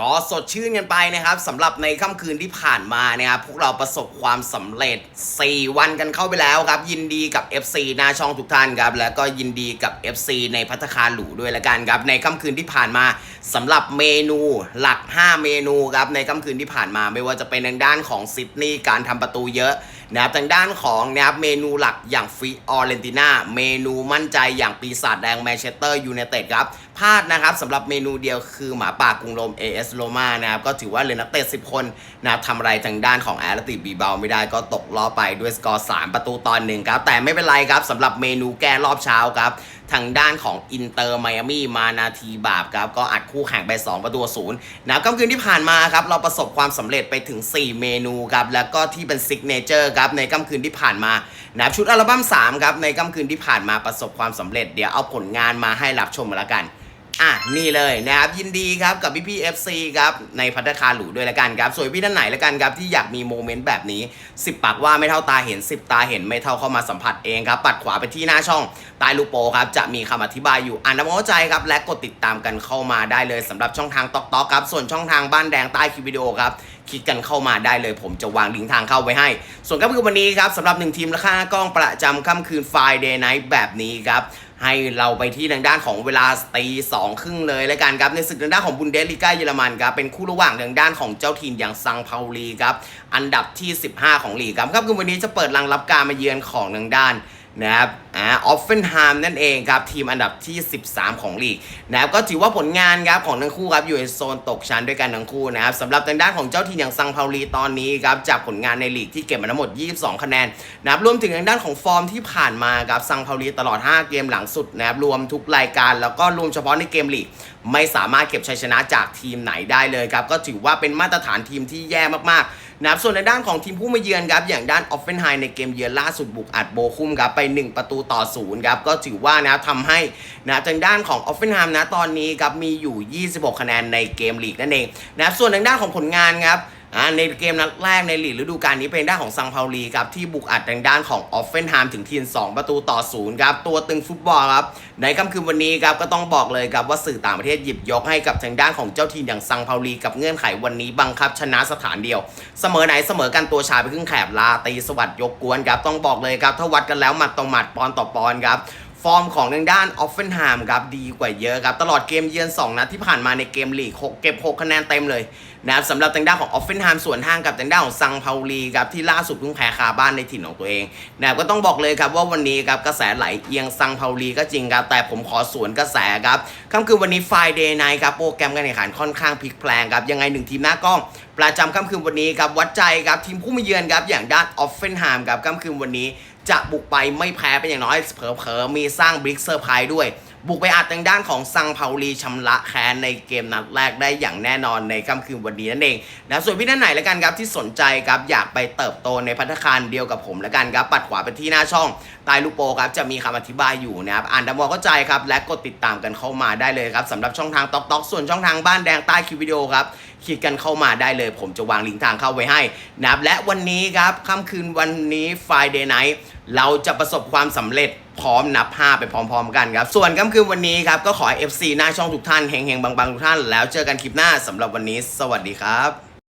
ก็สดชื่นกันไปนะครับสำหรับในค่ำคืนที่ผ่านมานะครับพวกเราประสบความสำเร็จ 4 วันกันเข้าไปแล้วครับยินดีกับ FC หน้าช่องทุกท่านครับแล้วก็ยินดีกับ FC ในพัฒคารหรูด้วยละกันครับในค่ำคืนที่ผ่านมาสำหรับเมนูหลัก 5 เมนูครับในค่ำคืนที่ผ่านมา ไม่ว่าจะเป็นทางด้านของซิดนีย์การทำประตูเยอะ นะครับทางด้านของนะครับเมนูหลักอย่างฟิออเรนติน่าเมนูมั่นใจอย่างปีศาจแดงแมนเชสเตอร์ยูไนเต็ดครับพลาดนะครับสำหรับเมนูเดียวคือหมาป่ากรุงโรม AS โรมานะครับก็ถือว่าเลนักเตะ10 คนนะครับทำอะไรทางด้านของแอตติบีเบาไม่ได้ก็ตกรอบไปด้วยสกอร์ 3 ประตูตอนหนึ่งครับแต่ไม่เป็นไรครับสำหรับเมนูแก้รอบเช้าครับ ทางด้านของอินเตอร์ไมอามี่มานาทีบาปครับก็อัดคู่แข่งไป 2 ประตูศูนย์นะครับค่ำคืนที่ผ่านมาครับเราประสบความสำเร็จไปถึง 4 เมนูครับแล้วก็ที่เป็นซิกเนเจอร์ครับในค่ำคืนที่ผ่านมานะครับชุดอัลบั้ม3ครับในค่ำคืนที่ผ่านมาประสบความสำเร็จ เดี๋ยวเอาผลงานมาให้รับชมละกัน อะนี่เลยนะครับยินดีครับกับพี่พี่เอฟซีครับในพัฒคาหรูด้วยละกันครับส่วนพี่ท่านไหนละกันครับที่อยากมีโมเมนต์แบบนี้ 10 ปากว่าไม่เท่าตาเห็น 10 ตาเห็นไม่เท่าเข้ามาสัมผัสเองครับปัดขวาไปที่หน้าช่องใต้ลูกโปครับจะมีคำอธิบายอยู่อ่านน้ำเข้าใจครับและกดติดตามกันเข้ามาได้เลยสำหรับช่องทางตอกตอกครับส่วนช่องทางบ้านแดงใต้คลิปวิดีโอครับคลิกกันเข้ามาได้เลย ผมจะวางลิงก์ทางเข้าไว้ให้ ส่วนก็คือวันนี้ครับสำหรับหนึ่งทีมราคากล้องประจำค่ำคืน Friday Night แบบนี้ครับ ให้เราไปที่ทางด้านของเวลาตีสองครึ่งเลยแล้วกันครับในศึกทางด้านของบุนเดสลิก้าเยอรมันครับเป็นคู่ระหว่างทางด้านของเจ้าทีมอย่างซังพาวลีครับอันดับที่ 15 ของลีกครับครับคือวันนี้จะเปิดรังรับการมาเยือนของทางด้าน นะครับอ่าออฟเฟนไฮม์นั่นเองครับ ทีมอันดับที่ 13 ของลีกนะครับก็ถือว่าผลงานครับของทั้งคู่ครับอยู่ในโซนตกชั้นด้วยกันทั้งคู่นะครับสำหรับทางด้านของเจ้าถิ่นอย่างซังพาลีตอนนี้ครับจากผลงานในลีกที่เก็บมาทั้งหมด 22 คะแนนนะครับรวมถึงทางด้านของฟอร์มที่ผ่านมาครับซังพาลีตลอด 5 เกมหลังสุดนะครับรวมทุกรายการแล้วก็รวมเฉพาะในเกมลีกไม่สามารถเก็บชัยชนะจากทีมไหนได้เลยครับก็ถือว่าเป็นมาตรฐานทีมที่แย่มากๆ นะครับส่วนในด้านของทีมผู้มาเยือนครับอย่างด้านออฟเฟนไฮในเกมเยือนล่าสุดบุกอัดโบคุมครับไป 1 ประตูต่อศูนย์ครับก็ถือว่านะทำให้นะทางด้านของออฟเฟนไฮนะตอนนี้ครับมีอยู่ 26 คะแนนในเกมลีกนั่นเองนะครับส่วนทางด้านของผลงานครับ อ่าในเกมนัดแรกในลีกฤดูกาลนี้เป็นด้านของซังเพาลีครับที่บุกอัดทางด้านของออฟเฟนไฮม์ถึงทีม2ประตูต่อศูนย์ครับตัวตึงฟุตบอลครับในค่ำคืนวันนี้ครับก็ต้องบอกเลยครับว่าสื่อต่างประเทศหยิบยกให้กับทางด้านของเจ้าทีมอย่างซังเพาลีกับเงื่อนไขวันนี้บังคับชนะสถานเดียว เสมอไหนเสมอกันตัวชาไปครึ่งแถบลาตีสวัสดยกกวนครับต้องบอกเลยครับถ้าวัดกันแล้วหมัดต่อหมัดปอนต่อปอนครับ ฟอร์มของทางด้านออฟเฟนไฮม์ครับดีกว่าเยอะครับ ตลอดเกมเยือน 2 นัดที่ผ่านมาในเกมลีก6เก็บ 6 คะแนนเต็มเลยนะครับสำหรับทางด้านของออฟเฟนไฮม์ส่วนทางกับทางด้านของซังเพาลีครับที่ล่าสุดเพิ่งแพ้คาบ้านในถิ่นของตัวเองนะครับก็ต้องบอกเลยครับว่าวันนี้ครับกระแสไหลเอียงซังเพาลีก็จริงครับแต่ผมขอสวนกระแสครับค่ำคืนวันนี้ไฟเดย์ไนท์ครับโปรแกรมการแข่งขันค่อนข้างพลิกแพลงครับยังไงหนึ่งทีมหน้ากล้องประจำค่ำคืนวันนี้ครับวัดใจครับทีมผู้มาเยือนครับอย่างด้านออฟเฟนไฮม์ครับค่ำคืนวันนี้จะบุกไปไม่แพ้เป็นอย่างน้อยเผลอๆมีสร้างบริกเซอร์ไพรส์ด้วย บุกไปอัดทางด้านของซังพาลีชำระแค้นในเกมนัดแรกได้อย่างแน่นอนในค่ำคืนวันนี้นั่นเองนะส่วนพี่ท่านไหนละกันครับที่สนใจครับอยากไปเติบโตในพัฒคารเดียวกับผมละกันครับปัดขวาไปที่หน้าช่องใต้ลูกโปครับจะมีคำอธิบายอยู่นะครับอ่านตามความเข้าใจครับและกดติดตามกันเข้ามาได้เลยครับสำหรับช่องทางตอกตอกส่วนช่องทางบ้านแดงใต้คลิปวิดีโอครับ คลิกกันเข้ามาได้เลย ผมจะวางลิงก์ทางเข้าไว้ให้นะครับและวันนี้ครับค่ำคืนวันนี้ Friday Night เราจะประสบความสำเร็จพร้อมนับ 5 ไปพร้อม ๆ กันครับ ส่วนค่ำคืนวันนี้ครับ ก็ขอ FC หน้าช่องทุกท่านเฮงๆบางๆ ทุกท่าน แล้วเจอกันคลิปหน้าสำหรับวันนี้ สวัสดีครับ